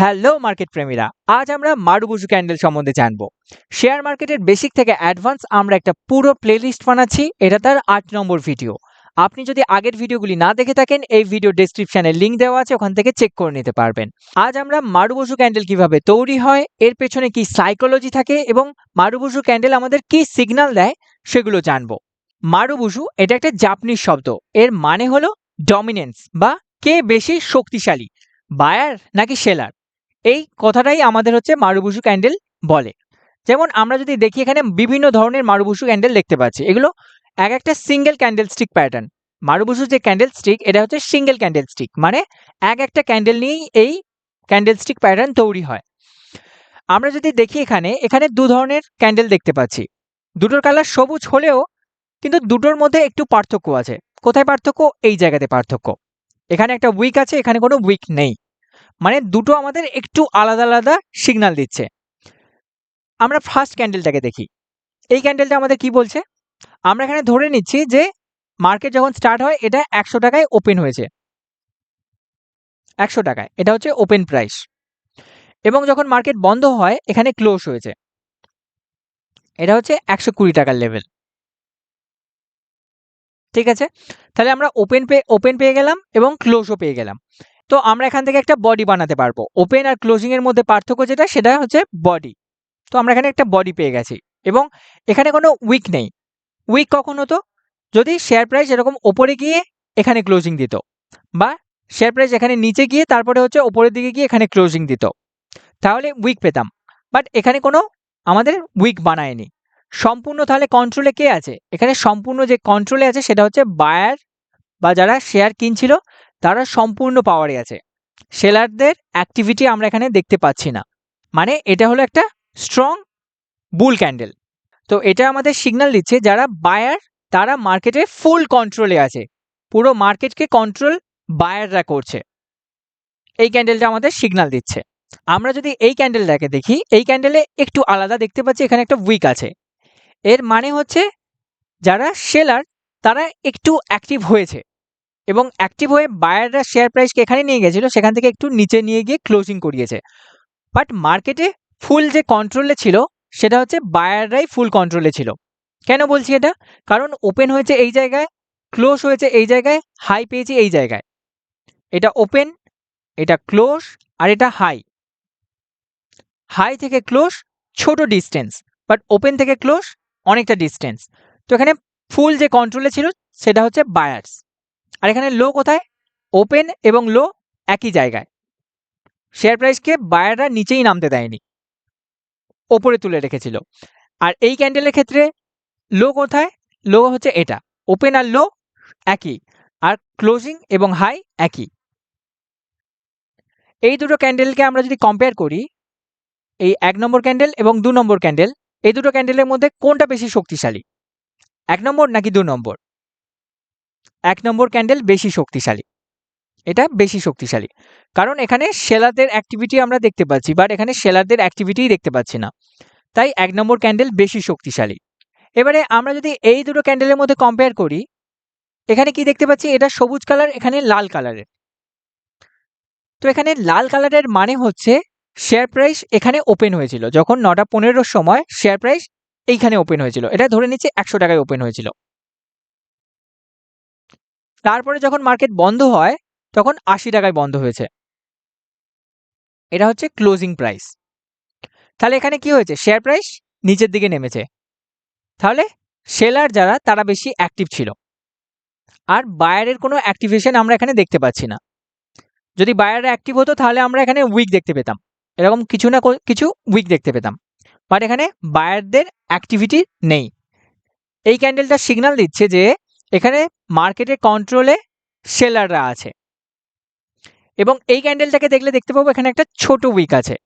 Hello market প্রেমীরা। আজ আমরা মারুবুজু candle সম্বন্ধে জানব। শেয়ার মার্কেটের বেসিক থেকে অ্যাডভান্স আমরা একটা পুরো প্লেলিস্ট বানাচ্ছি। এটা তার আট নম্বর ভিডিও আপনি যদি আগের ভিডিওগুলি না দেখে থাকেন, এই ভিডিও ডেসক্রিপশনে লিঙ্ক দেওয়া আছে, ওখান থেকে চেক করে নিতে পারবেন। আজ আমরা মারুবসু ক্যান্ডেল কীভাবে তৈরি হয়, এর পেছনে কি সাইকোলজি থাকে এবং মারুবসু ক্যান্ডেল আমাদের কি সিগন্যাল দেয়, সেগুলো জানব। মারুবুজু এটা একটা জাপানিজ শব্দ। এর মানে হলো ডমিনেন্স বা কে বেশি শক্তিশালী বায়ার নাকি সেলার এই কথাটাই আমাদের হচ্ছে মারুবুসু ক্যান্ডেল বলে। যেমন আমরা যদি দেখি এখানে বিভিন্ন ধরনের মারুবুসু ক্যান্ডেল দেখতে পাচ্ছি, এগুলো এক একটা single candle stick pattern marubozu যে ক্যান্ডেল স্টিক এটা হচ্ছে সিঙ্গেল ক্যান্ডেল স্টিক মানে এক একটা ক্যান্ডেল নিয়েই এই ক্যান্ডেল স্টিক প্যাটার্ন তৈরি হয়। আমরা যদি দেখি এখানে এখানে দু ধরনের ক্যান্ডেল দেখতে পাচ্ছি। দুটোর কালার সবুজ হলেও কিন্তু দুটোর মধ্যে একটু পার্থক্য আছে। কোথায় পার্থক্য? এই জায়গাতে পার্থক্য। এখানে একটা উইক আছে, এখানে কোনো উইক নেই। মানে দুটো আমাদের একটু আলাদা আলাদা সিগন্যাল দিচ্ছে। আমরা ফার্স্ট ক্যান্ডেলটাকে দেখি। এই ক্যান্ডেলটা আমাদের কি বলছে? আমরা এখানে ধরে নিচ্ছি যে মার্কেট যখন স্টার্ট হয়, এটা একশো টাকায় ওপেন হয়েছে। একশো টাকায়। এটা হচ্ছে ওপেন প্রাইস এবং যখন মার্কেট বন্ধ হয়, এখানে ক্লোজ হয়েছে। এটা হচ্ছে একশো কুড়ি টাকার লেভেল ঠিক আছে? তাহলে আমরা ওপেন পে ওপেন পেয়ে গেলাম এবং ক্লোজও পেয়ে গেলাম। তো আমরা এখান থেকে একটা বডি বানাতে পারব। ওপেন আর ক্লোজিং এর মধ্যে পার্থক্য যেটা, সেটা হচ্ছে বডি তো আমরা এখানে একটা বডি পেয়ে গেছি এবং এখানে কোনো উইক নেই। উইক কখন হতো যদি শেয়ার প্রাইস এরকম ওপরে গিয়ে এখানে ক্লোজিং দিত বা শেয়ার প্রাইস এখানে নিচে গিয়ে তারপরে হচ্ছে ওপরের দিকে গিয়ে এখানে ক্লোজিং দিত, তাহলে উইক পেতাম। বাট এখানে কোনো আমাদের উইক বানায়নি। সম্পূর্ণ তাহলে কন্ট্রোলে কে আছে? এখানে সম্পূর্ণ যে কন্ট্রোলে আছে সেটা হচ্ছে বায়ার বা যারা শেয়ার কিনছিল তারা সম্পূর্ণ পাওয়ারে আছে। সেলারদের অ্যাক্টিভিটি আমরা এখানে দেখতে পাচ্ছি না। মানে এটা হলো একটা স্ট্রং বুল ক্যান্ডেল তো এটা আমাদের সিগন্যাল দিচ্ছে যারা বায়ার তারা মার্কেটে ফুল কন্ট্রোলে আছে। পুরো মার্কেটকে কন্ট্রোল বায়াররা করছে। এই ক্যান্ডেলটা আমাদের সিগন্যাল দিচ্ছে। আমরা যদি এই ক্যান্ডেলটাকে দেখি, এই ক্যান্ডেলে একটু আলাদা দেখতে পাচ্ছি, এখানে একটা উইক আছে। এর মানে হচ্ছে যারা সেলার তারা একটু অ্যাক্টিভ হয়েছে। এবং অ্যাক্টিভ হয়ে বায়াররা শেয়ার প্রাইসকে এখানে নিয়ে গেছিল, সেখান থেকে একটু নিচে নিয়ে গিয়ে ক্লোজিং করিয়েছে। বাট মার্কেটে ফুল যে কন্ট্রোলে ছিল, সেটা হচ্ছে বায়াররাই ফুল কন্ট্রোলে ছিল। কেন বলছি এটা? কারণ ওপেন হয়েছে এই জায়গায় ক্লোজ হয়েছে এই জায়গায় হাই পেয়েছি এই জায়গায়। এটা ওপেন এটা ক্লোজ আর এটা হাই হাই থেকে ক্লোজ ছোট ডিস্টেন্স বাট ওপেন থেকে ক্লোজ অনেকটা ডিস্টেন্স তো এখানে ফুল যে কন্ট্রোলে ছিল, সেটা হচ্ছে বায়ার্স আর এখানে লো কোথায়? ওপেন এবং লো একই জায়গায়। শেয়ার প্রাইসকে বায়াররা নিচেই নামতে দেয়নি। ওপরে তুলে রেখেছিল। আর এই ক্যান্ডেলের ক্ষেত্রে লো কোথায়? লো হচ্ছে এটা। ওপেন আর লো একই। আর ক্লোজিং এবং হাই একই। এই দুটো ক্যান্ডেলকে আমরা যদি কম্পেয়ার করি, এই এক নম্বর ক্যান্ডেল এবং দু নম্বর ক্যান্ডেল এই দুটো ক্যান্ডেলের মধ্যে কোনটা বেশি শক্তিশালী? এক নম্বর নাকি দু নম্বর? এক নম্বর ক্যান্ডেল বেশি শক্তিশালী। এটা বেশি শক্তিশালী। কারণ এখানে সেলারদের অ্যাক্টিভিটি আমরা দেখতে পাচ্ছি বাট এখানে সেলারদের অ্যাক্টিভিটিই দেখতে পাচ্ছি না। তাই এক নম্বর ক্যান্ডেল বেশি শক্তিশালী। এবারে আমরা যদি এই দুটো ক্যান্ডেলের মধ্যে কম্পেয়ার করি, এখানে কি দেখতে পাচ্ছি? এটা সবুজ কালার এখানে লাল কালারের তো এখানে লাল কালারের মানে হচ্ছে শেয়ার প্রাইস এখানে ওপেন হয়েছিল। যখন নটা পনেরোর সময় শেয়ার প্রাইস এইখানে ওপেন হয়েছিল। এটা ধরে নিচ্ছে একশো টাকায় ওপেন হয়েছিল। তারপরে যখন মার্কেট বন্ধ হয়, তখন আশি টাকায় বন্ধ হয়েছে। এটা হচ্ছে ক্লোজিং প্রাইস। তাহলে এখানে কি হয়েছে? শেয়ার প্রাইস নিচের দিকে নেমেছে। তাহলে সেলার যারা, তারা বেশি অ্যাক্টিভ ছিল। আর বায়ারের কোনো অ্যাক্টিভেশন আমরা এখানে দেখতে পাচ্ছি না। যদি বায়াররা অ্যাক্টিভ হতো, তাহলে আমরা এখানে উইক দেখতে পেতাম। এরকম কিছু না কিছু উইক দেখতে পেতাম। বাট এখানে বায়ারদের অ্যাক্টিভিটি নেই। এই ক্যান্ডেলটা সিগনাল দিচ্ছে যে এখানে মার্কেটের কন্ট্রোলে সেলাররা আছে। এবং এই ক্যান্ডেলটাকে দেখলে দেখতে পাবো এখানে একটা ছোট উইক আছে।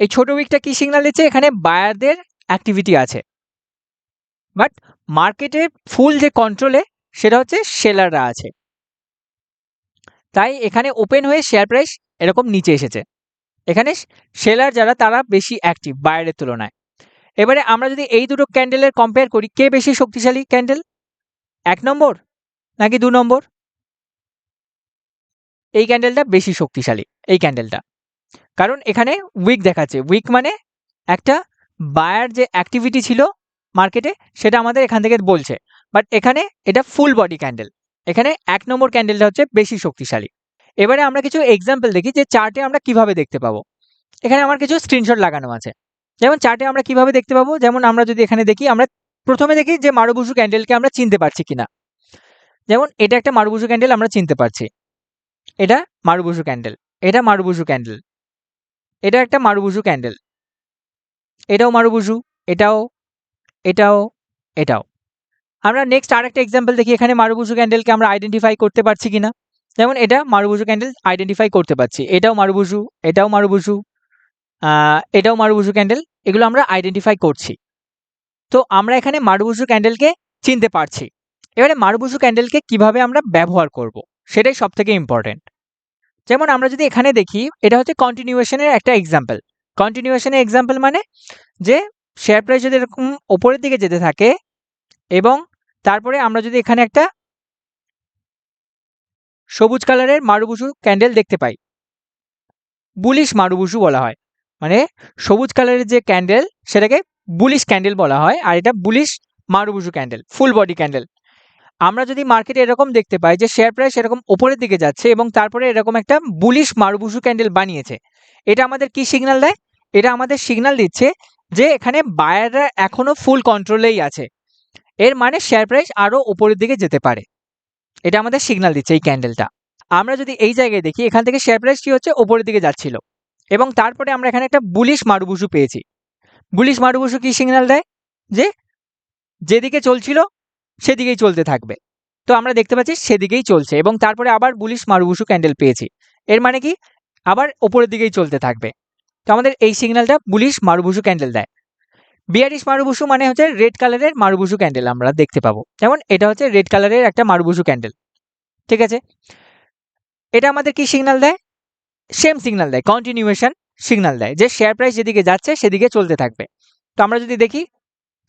এই ছোট উইকটা কি সিগন্যাল দিচ্ছে? এখানে বায়ারদের অ্যাক্টিভিটি আছে। বাট মার্কেটের ফুল যে কন্ট্রোলে সেটা হচ্ছে সেলাররা আছে। তাই এখানে ওপেন হয়ে শেয়ার প্রাইস এরকম নিচে এসেছে। এখানে সেলার যারা, তারা বেশি অ্যাক্টিভ বায়ারের তুলনায়। এবারে আমরা যদি এই দুটো ক্যান্ডেলের কম্পেয়ার করি, কে বেশি শক্তিশালী ক্যান্ডেল এক নম্বর নাকি দু নম্বর? এই ক্যান্ডেলটা বেশি শক্তিশালী, এই ক্যান্ডেলটা কারণ এখানে উইক দেখাচ্ছে। উইক মানে একটা বায়ার যে অ্যাক্টিভিটি ছিল মার্কেটে সেটা আমাদের এখান থেকে বলছে। বাট এখানে এটা ফুল বডি ক্যান্ডেল এখানে এক নম্বর ক্যান্ডেলটা হচ্ছে বেশি শক্তিশালী। এবারে আমরা কিছু এক্সাম্পল দেখি যে চার্টে আমরা কীভাবে দেখতে পাবো। এখানে আমার কিছু স্ক্রিনশট লাগানো আছে। যেমন চার্টে আমরা কীভাবে দেখতে পাবো? যেমন আমরা যদি এখানে দেখি, আমরা প্রথমে দেখি যে মারুবুসু ক্যান্ডেলকে আমরা চিনতে পারছি কিনা। যেমন এটা একটা মারুবুসু ক্যান্ডেল আমরা চিনতে পারছি। এটা মারুবুসু ক্যান্ডেল এটা মারুবুসু ক্যান্ডেল এটা একটা মারুবুসু ক্যান্ডেল এটাও মারুবুসু, এটাও এটাও এটাও। আমরা নেক্সট আরেকটা এক্সাম্পল দেখি, এখানে মারুবুসু ক্যান্ডেলকে আমরা আইডেন্টিফাই করতে পারছি কিনা। যেমন এটা মারুবুসু ক্যান্ডেল আইডেন্টিফাই করতে পারছি। এটাও মারুবুসু এটাও মারুবুসু এটাও মারুবুসু ক্যান্ডেল। এগুলো আমরা আইডেন্টিফাই করছি। তো আমরা এখানে মারুবুসু ক্যান্ডেলকে চিনতে পারছি। এবারে মারুবুসু ক্যান্ডেলকে কীভাবে আমরা ব্যবহার করব, সেটাই সব থেকে ইম্পর্টেন্ট যেমন আমরা যদি এখানে দেখি, এটা হচ্ছে কন্টিনিউয়েশনের একটা এক্সাম্পল কন্টিনিউয়েশনের এক্সাম্পল মানে যে শেয়ার প্রাইস যদি এরকম ওপরের দিকে যেতে থাকে এবং তারপরে আমরা যদি এখানে একটা সবুজ কালারের মারুবুসু ক্যান্ডেল দেখতে পাই। বুলিশ মারুবুসু বলা হয়। মানে সবুজ কালারের যে ক্যান্ডেল সেটাকে বুলিশ ক্যান্ডেল বলা হয়, আর এটা bullish marubozu candle full body candle আমরা যদি মার্কেটে এরকম দেখতে পাই যে শেয়ার প্রাইস এরকম ওপরের দিকে যাচ্ছে এবং তারপরে এরকম একটা বুলিশ মারুবুসু ক্যান্ডেল বানিয়েছে, এটা আমাদের কি সিগন্যাল দেয়? এটা আমাদের সিগন্যাল দিচ্ছে যে এখানে বায়াররা এখনও ফুল কন্ট্রোলেই আছে। এর মানে শেয়ার প্রাইস আরও ওপরের দিকে যেতে পারে। এটা আমাদের সিগন্যাল দিচ্ছে এই ক্যান্ডেলটা আমরা যদি এই জায়গায় দেখি, এখান থেকে শেয়ার প্রাইস কি হচ্ছে? ওপরের দিকে যাচ্ছিল। এবং তারপরে আমরা এখানে একটা বুলিশ মারুবুসু পেয়েছি। বুলিশ মারুবুসু কি সিগন্যাল দেয়? যে যেদিকে চলছিল সেদিকেই চলতে থাকবে। তো আমরা দেখতে পাচ্ছি সেদিকেই চলছে এবং তারপরে আবার বুলিশ মারুবুসু ক্যান্ডেল পেয়েছি। এর মানে কি? আবার ওপরের দিকেই চলতে থাকবে। তো আমাদের এই সিগন্যালটা বুলিশ মারুবুসু ক্যান্ডেল দেয়। বিয়ারিশ মারুবুসু মানে হচ্ছে রেড কালারের মারুবুসু ক্যান্ডেল আমরা দেখতে পাবো। যেমন এটা হচ্ছে রেড কালারের একটা মারুবুসু ক্যান্ডেল ঠিক আছে? এটা আমাদের কি সিগন্যাল দেয়? সেম সিগনাল দেয় কন্টিনিউয়েশন সিগনাল দেয়। যে শেয়ার প্রাইস যেদিকে যাচ্ছে, সেদিকে চলতে থাকবে। তো আমরা যদি দেখি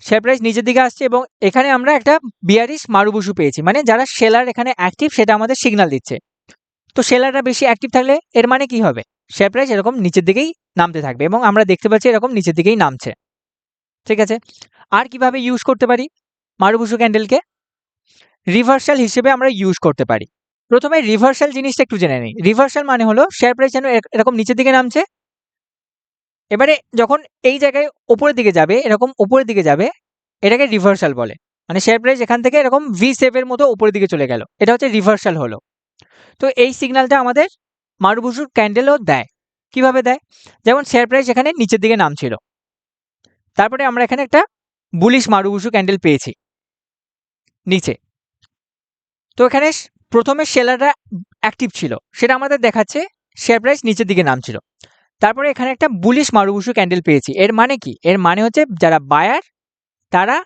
শেয়ার প্রাইস নিচের দিকে আসছে এবং এখানে আমরা একটা বিয়ারিশ মারুবুসু পেয়েছি। মানে যারা সেলার এখানে অ্যাক্টিভ সেটা আমাদের সিগনাল দিচ্ছে। তো সেলাররা বেশি অ্যাক্টিভ থাকলে এর মানে কি হবে? শেয়ার প্রাইস এরকম নিচের দিকেই নামতে থাকবে এবং আমরা দেখতে পাচ্ছি এরকম নিচের দিকেই নামছে। ঠিক আছে? আর কীভাবে ইউজ করতে পারি মারুবুসু ক্যান্ডেলকে রিভার্সাল হিসেবে আমরা ইউজ করতে পারি। প্রথমে রিভার্সাল জিনিসটা একটু জেনে নিই। রিভার্সাল মানে হলো শেয়ার প্রাইস যেন এর- এরকম নিচের দিকে নামছে। এবারে যখন এই জায়গায় ওপরের দিকে যাবে, এরকম ওপরের দিকে যাবে, এটাকে রিভার্সাল বলে। মানে শেয়ার প্রাইস এখান থেকে এরকম ভি সেভের মতো ওপরের দিকে চলে গেল। এটা হচ্ছে রিভার্সাল হলো। তো এই সিগন্যালটা আমাদের মারুবুসুর ক্যান্ডেলও দেয়। কীভাবে দেয়? যেমন শেয়ার প্রাইস এখানে নিচের দিকে নামছিল। তারপরে আমরা এখানে একটা বুলিশ মারুবুসু ক্যান্ডেল পেয়েছি। নিচে। তো এখানে প্রথমে সেলাররা অ্যাক্টিভ ছিল। সেটা আমাদের দেখাচ্ছে, শেয়ার প্রাইস নিচের দিকে নামছিল। তারপরে এখানে একটা বুলিশ মারুবুসু ক্যান্ডেল পেয়েছি। এর মানে কি? এর মানে হচ্ছে যারা বায়ার তারা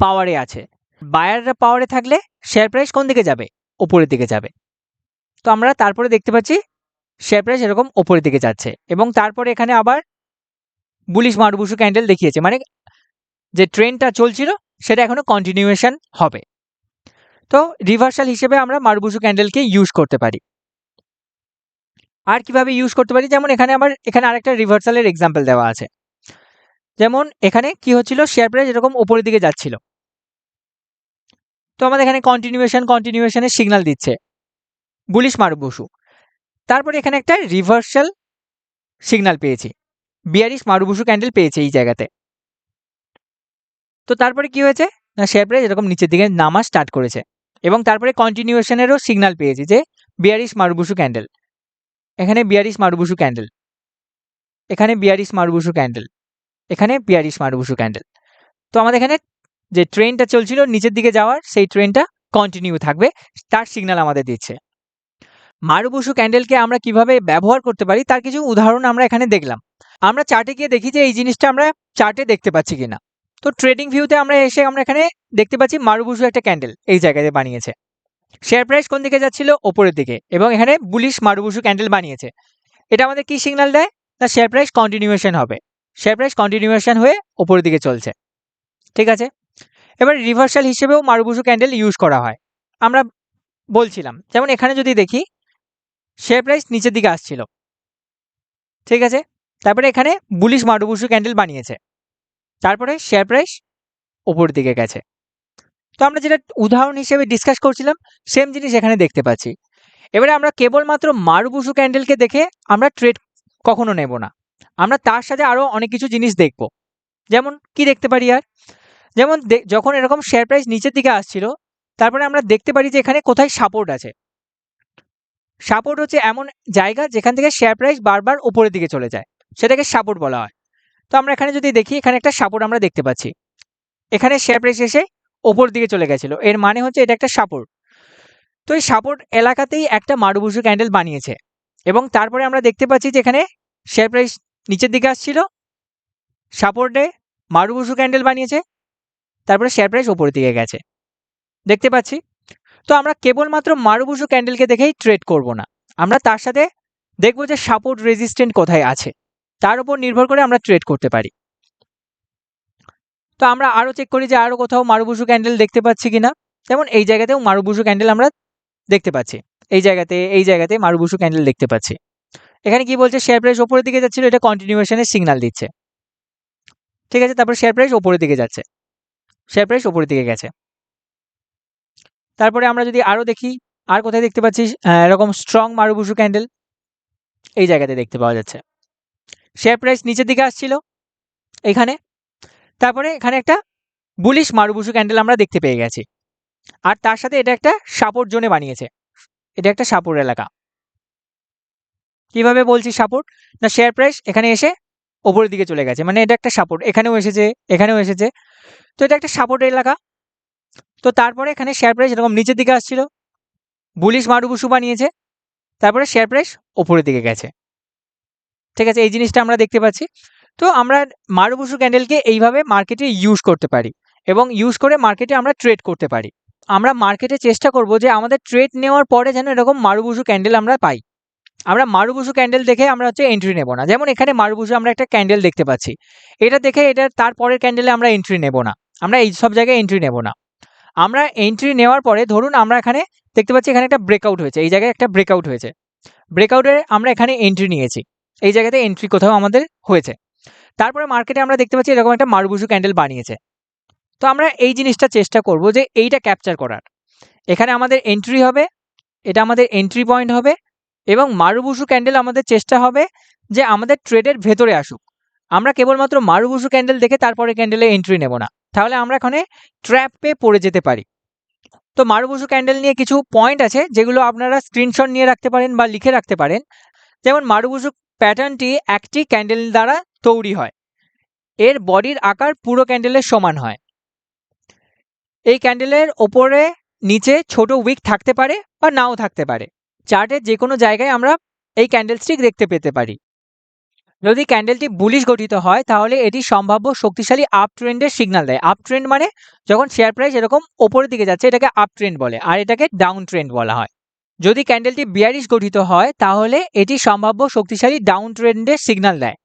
পাওয়ারে আছে। বায়াররা পাওয়ারে থাকলে শেয়ার প্রাইস কোন দিকে যাবে? ওপরের দিকে যাবে। তো আমরা তারপরে দেখতে পাচ্ছি, শেয়ার প্রাইস এরকম ওপরের দিকে যাচ্ছে এবং তারপরে এখানে আবার বুলিশ মারুবুসু ক্যান্ডেল দেখিয়েছে। মানে যে ট্রেনটা চলছিল, সেটা এখনও কন্টিনিউয়েশন হবে। তো রিভার্সাল হিসেবে আমরা মারুবুসু ক্যান্ডেলকে ইউজ করতে পারি। আর কীভাবে ইউজ করতে পারি? যেমন এখানে আবার এখানে আরেকটা রিভার্সালের এক্সাম্পল দেওয়া আছে। যেমন এখানে কি হচ্ছিল? শেয়ার প্রাইস এরকম উপরের দিকে যাচ্ছিল। তো আমাদের এখানে কন্টিনিউয়েশন কন্টিনিউয়েশনের সিগনাল দিচ্ছে। Bullish marubozu. তারপরে এখানে একটা রিভার্সাল সিগন্যাল পেয়েছি। বিয়ারিশ মারুবুসু ক্যান্ডেল পেয়েছে এই জায়গাতে। তো তারপরে কি হয়েছে? না শেয়ার প্রাইস এরকম নিচের দিকে নামা স্টার্ট করেছে। এবং তারপরে কন্টিনিউয়েশনেরও সিগনাল পেয়েছি যে বিয়ারিশ মারুবুসু ক্যান্ডেল এখানে বিয়ারিশ মারুবুসু ক্যান্ডেল এখানে বিয়ারিশ মারুবুসু ক্যান্ডেল এখানে বিয়ারিশ মারুবুসু ক্যান্ডেল তো আমাদের এখানে যে ট্রেনটা চলছিল নিচের দিকে যাওয়ার, সেই ট্রেনটা কন্টিনিউ থাকবে, তার সিগন্যাল আমাদের দিচ্ছে। মারুবুসু ক্যান্ডেলকে আমরা কীভাবে ব্যবহার করতে পারি, তার কিছু উদাহরণ আমরা এখানে দেখলাম। আমরা চার্টে গিয়ে দেখি যে এই জিনিসটা আমরা চার্টে দেখতে পাচ্ছি কিনা। তো ট্রেডিং ভিউতে আমরা এসে আমরা এখানে দেখতে পাচ্ছি মারুবুসু একটা ক্যান্ডেল এই জায়গাতে বানিয়েছে। শেয়ার প্রাইস কোন দিকে যাচ্ছিল? ওপরের দিকে এবং এখানে বুলিশ মারুবুসু ক্যান্ডেল বানিয়েছে। এটা আমাদের কি সিগন্যাল দেয়? না শেয়ার প্রাইস কন্টিনিউয়েশন হবে। শেয়ার প্রাইস কন্টিনিউয়েশন হয়ে ওপরের দিকে চলছে। ঠিক আছে? এবার রিভার্সাল হিসেবেও মারুবুসু ক্যান্ডেল ইউজ করা হয়। আমরা বলছিলাম, যেমন এখানে যদি দেখি শেয়ার প্রাইস নিচের দিকে আসছিল। ঠিক আছে? তারপরে এখানে বুলিশ মারুবুসু ক্যান্ডেল বানিয়েছে। তারপরে শেয়ার প্রাইস ওপরের দিকে গেছে। তো আমরা যেটা উদাহরণ হিসেবে ডিসকাস করছিলাম সেম জিনিস এখানে দেখতে পাচ্ছি। এবারে আমরা কেবলমাত্র মারুবুসু ক্যান্ডেলকে দেখে আমরা ট্রেড কখনো নেব না। আমরা তার সাথে আরও অনেক কিছু জিনিস দেখব। যেমন কি দেখতে পারি আর? যেমন যখন এরকম শেয়ার প্রাইস নিচের দিকে আসছিল, তারপরে আমরা দেখতে পারি যে এখানে কোথায় সাপোর্ট আছে। সাপোর্ট হচ্ছে এমন জায়গা যেখান থেকে শেয়ার প্রাইস বারবার উপরের দিকে চলে যায়। সেটাকে সাপোর্ট বলা হয়। তো আমরা এখানে যদি দেখি, এখানে একটা সাপোর্ট আমরা দেখতে পাচ্ছি। এখানে শেয়ার প্রাইস এসে ওপর দিকে চলে গেছিল। এর মানে হচ্ছে এটা একটা সাপোর্ট তো এই সাপোর্ট এলাকাতেই একটা মারুবুসু ক্যান্ডেল বানিয়েছে এবং তারপরে আমরা দেখতে পাচ্ছি যে এখানে শেয়ার প্রাইস নিচের দিকে আসছিল। সাপোর্টে মারুবুসু ক্যান্ডেল বানিয়েছে, তারপরে শেয়ার প্রাইস ওপরের দিকে গেছে। দেখতে পাচ্ছি। তো আমরা কেবলমাত্র মারুবুসু ক্যান্ডেলকে দেখেই ট্রেড করব না। আমরা তার সাথে দেখব যে সাপোর্ট রেজিস্ট্যান্ট কোথায় আছে। তার উপর নির্ভর করে আমরা ট্রেড করতে পারি। তো আমরা আরও চেক করি যে আরও কোথাও মারুবুসু ক্যান্ডেল দেখতে পাচ্ছি কিনা। যেমন এই জায়গাতেও মারুবুসু ক্যান্ডেল আমরা দেখতে পাচ্ছি। এই জায়গাতে এই জায়গাতে মারুবুসু ক্যান্ডেল দেখতে পাচ্ছি। এখানে কি বলছে? শেয়ার প্রাইস ওপরের দিকে যাচ্ছিল, এটা কন্টিনিউশনের সিগন্যাল দিচ্ছে। ঠিক আছে, তারপর শেয়ার প্রাইস ওপরের দিকে যাচ্ছে। শেয়ার প্রাইস ওপরের দিকে গেছে। তারপরে আমরা যদি আরও দেখি, আর কোথায় দেখতে পাচ্ছি? এরকম স্ট্রং মারুবুসু ক্যান্ডেল এই জায়গাতে দেখতে পাওয়া যাচ্ছে। শেয়ার প্রাইস নিচের দিকে আসছিল, এখানে। তারপরে এখানে একটা বুলিশ মারুবুসু ক্যান্ডেল আমরা দেখতে পেয়ে গেছি। আর তার সাথে এটা একটা সাপোর্ট জোনে বানিয়েছে। এটা একটা সাপোর্ট এলাকা। কীভাবে বলছি সাপোর্ট? না শেয়ার প্রাইস এখানে এসে ওপরের দিকে চলে গেছে। মানে এটা একটা সাপোর্ট। এখানেও এসেছে এখানেও এসেছে। তো এটা একটা সাপোর্ট এলাকা। তো তারপরে এখানে শেয়ার প্রাইস এরকম নিচের দিকে আসছিল। বুলিশ মারুবুসু বানিয়েছে। তারপরে শেয়ার প্রাইস ওপরের দিকে গেছে। ঠিক আছে? এই জিনিসটা আমরা দেখতে পাচ্ছি। তো আমরা মারুবুসু ক্যান্ডেলকে এইভাবে মার্কেটে ইউজ করতে পারি এবং ইউজ করে মার্কেটে আমরা ট্রেড করতে পারি। আমরা মার্কেটে চেষ্টা করব যে আমাদের ট্রেড নেওয়ার পরে যেন এরকম মারুবুসু ক্যান্ডেল আমরা পাই। আমরা মারুবুসু ক্যান্ডেল দেখে আমরা হচ্ছে এন্ট্রি নেব না। যেমন এখানে মারুবুসু আমরা একটা ক্যান্ডেল দেখতে পাচ্ছি। এটা দেখে এটা তারপরের ক্যান্ডেলে আমরা এন্ট্রি নেব না। আমরা এই সব জায়গায় এন্ট্রি নেব না। আমরা এন্ট্রি নেওয়ার পরে ধরুন আমরা এখানে দেখতে পাচ্ছি এখানে একটা ব্রেকআউট হয়েছে। এই জায়গায় একটা ব্রেকআউট হয়েছে। ব্রেকআউটে আমরা এখানে এন্ট্রি নিয়েছি। এই জায়গাতে এন্ট্রি কোথাও আমাদের হয়েছে। তারপরে মার্কেটে আমরা দেখতে পাচ্ছি এরকম একটা মারুবুসু ক্যান্ডেল বানিয়েছে। তো আমরা এই জিনিসটা চেষ্টা করব যে এইটা ক্যাপচার করার। এখানে আমাদের এন্ট্রি হবে, এটা আমাদের এন্ট্রি পয়েন্ট হবে এবং মারুবুসু ক্যান্ডেল আমাদের চেষ্টা হবে যে আমাদের ট্রেডের ভেতরে আসুক। আমরা কেবলমাত্র মারুবুসু ক্যান্ডেল দেখে তারপরে ক্যান্ডেলে এন্ট্রি নেব না। তাহলে আমরা এখানে ট্র্যাপে পড়ে যেতে পারি। তো মারুবুসু ক্যান্ডেল নিয়ে কিছু পয়েন্ট আছে যেগুলো আপনারা স্ক্রিনশট নিয়ে রাখতে পারেন বা লিখে রাখতে পারেন। যেমন মারুবুসু প্যাটার্নটি একটি ক্যান্ডেল দ্বারা তৈরি হয়। এর বডির আকার পুরো ক্যান্ডেলের সমান হয়। এই ক্যান্ডেলের ওপরে নিচে ছোট উইক থাকতে পারে বা নাও থাকতে পারে। চার্টের যে কোনো জায়গায় আমরা এই ক্যান্ডেল স্টিক দেখতে পেতে পারি। যদি ক্যান্ডেলটি বুলিশ গঠিত হয়, তাহলে এটি সম্ভাব্য শক্তিশালী আপ ট্রেন্ডের সিগনাল দেয়। আপ ট্রেন্ড মানে যখন শেয়ার প্রাইস এরকম ওপরের দিকে যাচ্ছে, এটাকে আপ ট্রেন্ড বলে, আর এটাকে ডাউন ট্রেন্ড বলা হয়। যদি ক্যান্ডেলটি বিয়ারিশ গঠিত হয়, তাহলে এটি সম্ভাব্য শক্তিশালী ডাউন ট্রেন্ডের সিগন্যাল দেয়,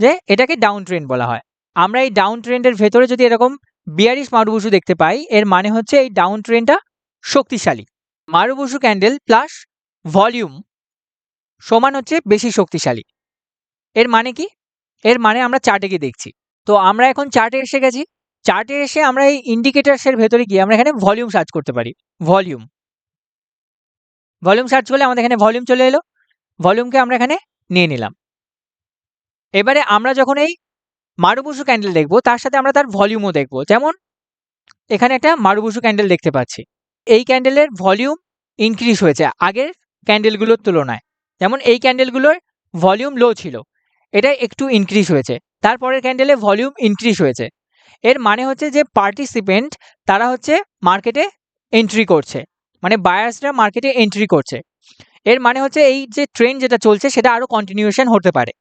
যে এটাকে ডাউন ট্রেন্ড বলা হয়। আমরা এই ডাউন ট্রেন্ডের ভেতরে যদি এরকম বিয়ারিশ মারুবসু দেখতে পাই, এর মানে হচ্ছে এই ডাউন ট্রেন্ডটা শক্তিশালী। মারুবসু ক্যান্ডেল প্লাস ভলিউম সমান হচ্ছে বেশি শক্তিশালী। এর মানে কি? এর মানে আমরা চার্টে গিয়ে দেখছি। তো আমরা এখন চার্টে এসে গেছি। চার্টে এসে আমরা এই ইন্ডিকেটার্সের ভেতরে গিয়ে আমরা এখানে ভলিউম সার্চ করতে পারি। ভলিউম ভলিউম সার্চ করলে আমাদের এখানে ভলিউম চলে এলো। ভলিউমকে আমরা এখানে নিয়ে নিলাম। এবারে আমরা যখন এই মারুবুসু ক্যান্ডেল দেখব, তার সাথে আমরা তার ভলিউমও দেখব। যেমন এখানে একটা মারুবুসু ক্যান্ডেল দেখতে পাচ্ছি। এই ক্যান্ডেলের ভলিউম ইনক্রিজ হয়েছে আগের ক্যান্ডেলগুলোর তুলনায়। যেমন এই ক্যান্ডেলগুলোর ভলিউম লো ছিল, এটা একটু ইনক্রিজ হয়েছে। তারপরের ক্যান্ডেলে ভলিউম ইনক্রিজ হয়েছে। এর মানে হচ্ছে যে পার্টিসিপেন্ট তারা হচ্ছে মার্কেটে এন্ট্রি করছে। মানে বায়ার্সরা মার্কেটে এন্ট্রি করছে। এর মানে হচ্ছে এই যে ট্রেন যেটা চলছে, সেটা আরও কন্টিনিউশন হতে পারে।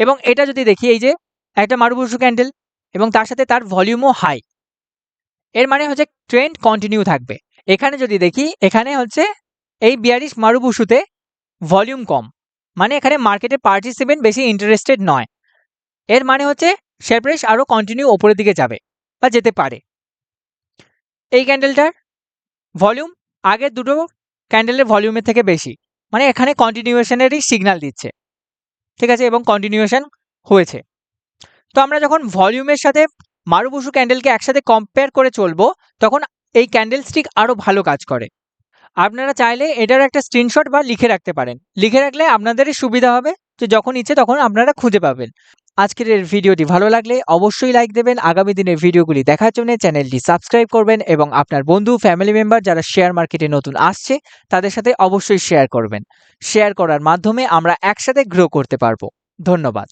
এবং এটা যদি দেখি, এই যে একটা মারুবুসু ক্যান্ডেল এবং তার সাথে তার ভলিউমও হাই এর মানে হচ্ছে ট্রেন্ড কন্টিনিউ থাকবে। এখানে যদি দেখি, এখানে হচ্ছে এই বিয়ারিশ মারুবুসুতে ভলিউম কম। মানে এখানে মার্কেটে পার্টিসিপেন্ট বেশি ইন্টারেস্টেড নয়। এর মানে হচ্ছে শেয়ার প্রাইস আরও কন্টিনিউ ওপরের দিকে যাবে বা যেতে পারে। এই ক্যান্ডেলটার ভলিউম আগের দুটো ক্যান্ডেলের ভলিউমের থেকে বেশি। মানে এখানে কন্টিনিউয়েশনেরই সিগন্যাল দিচ্ছে। ঠিক আছে? এবং কন্টিনিউয়েশন হয়েছে। তো আমরা যখন ভলিউমের সাথে মারুবসু ক্যান্ডেলকে একসাথে কম্পেয়ার করে চলবো, তখন এই ক্যান্ডেল স্টিক আরও ভালো কাজ করে। আপনারা চাইলে এটার একটা স্ক্রিনশট বা লিখে রাখতে পারেন। লিখে রাখলে আপনাদেরই সুবিধা হবে। যে যখন ইচ্ছে তখন আপনারা খুঁজে পাবেন। আজকের এই ভিডিওটি ভালো লাগলে অবশ্যই লাইক দেবেন। আগামী দিনের ভিডিওগুলি দেখার জন্য চ্যানেলটি সাবস্ক্রাইব করবেন এবং আপনার বন্ধু ফ্যামিলি মেম্বার যারা শেয়ার মার্কেটে নতুন আসছে, তাদের সাথে অবশ্যই শেয়ার করবেন। শেয়ার করার মাধ্যমে আমরা একসাথে গ্রো করতে পারব। ধন্যবাদ।